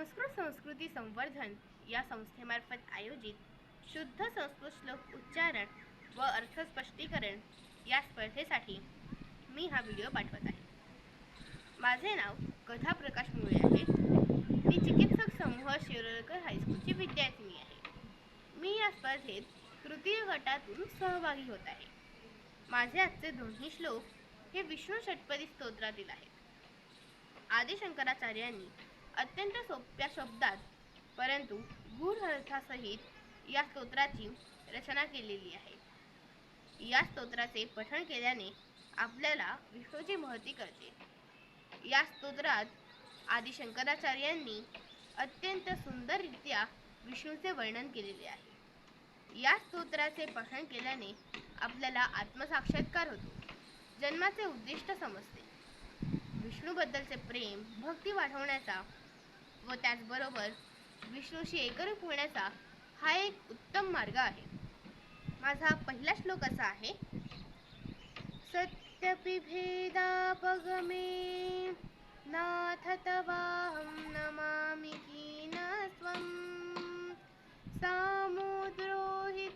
संस्कृत संस्कृती संवर्धन या संस्थेमार्फत आयोजित शुद्ध संस्कृत श्लोक उच्चारण व अर्थ स्पष्टीकरण या स्पर्धेसाठी मी हा व्हिडिओ पाठवत आहे. माझे नाव कथा प्रकाश मुळे आहे. मी चिकित्सक समूह शिरोळकर हायस्कूलची विद्यार्थिनी आहे. मी या स्पर्धेत तृतीय गटातून सहभागी होत आहे. माझे आजचे दोन्ही श्लोक हे विष्णू षटपदी स्तोत्रातील आहेत. आदिशंकराचार्यांनी अत्यंत सोप्या शब्दात परंतु गूढ अर्थासहित या स्तोत्राची रचना केलेली आहे. या स्तोत्राचे पठण केल्याने आपल्याला विष्णूची महती कळते. या स्तोत्रात आदी शंकराचार्यांनी अत्यंत सुंदररित्या विष्णूचे वर्णन केलेले आहे. या स्तोत्राचे पठण केल्याने आपल्याला आत्मसाक्षात्कार होतो. जन्माचे उद्दिष्ट समजते. विष्णूबद्दलचे प्रेम भक्ती वाढवण्याचा व त्याचबरोबर विष्णूशी एकरूप होण्याचा हा एक उत्तम मार्ग आहे. माझा पहिला श्लोक असा आहे सत्यपि भेदापगमे नाथ तवाहं नमामि हीनस्त्वं सामुद्रो हि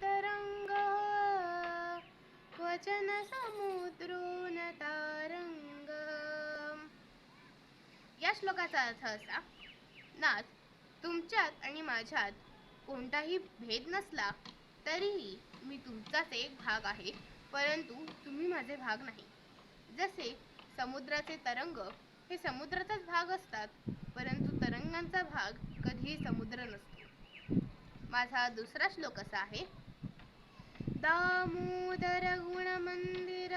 क्वचन समुद्रो न तारंग या श्लोकाचा अर्थ असा नाथ तुमच्यात आणि माझ्यात कोणताही भेद नसला तरीही मी तुमचाच एक भाग आहे परंतु तुम्ही माझे भाग नाही. जसे समुद्राचे तरंग हे समुद्राचाच भाग असतात परंतु तरंगांचा भाग कधीही समुद्र नसतो. माझा दुसरा श्लोक असा आहे. दामोदर गुणमंदिर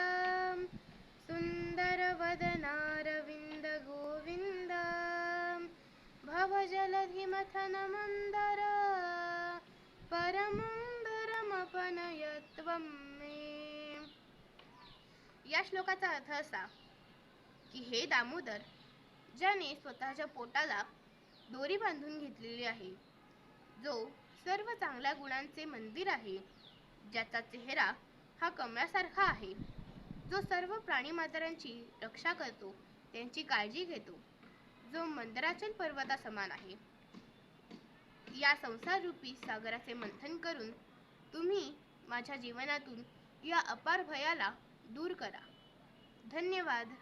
सुंदर वद भवजलधि मंदर मे। या श्लोकाचा अर्थ असा की हे दामोदर ज्याने स्वतःच्या पोटाला दोरी बांधून घेतलेली आहे जो सर्व चांगल्या गुणांचे मंदिर आहे ज्याचा चेहरा हा कमळासारखा आहे जो सर्व प्राणीमात्रांची रक्षा करतो त्यांची काळजी घेतो जो मंदराचल पर्वता समान आहे. या संसाररूपी सागराचे मंथन करून तुम्ही माझ्या जीवनातून या अपार भयाला दूर करा. धन्यवाद.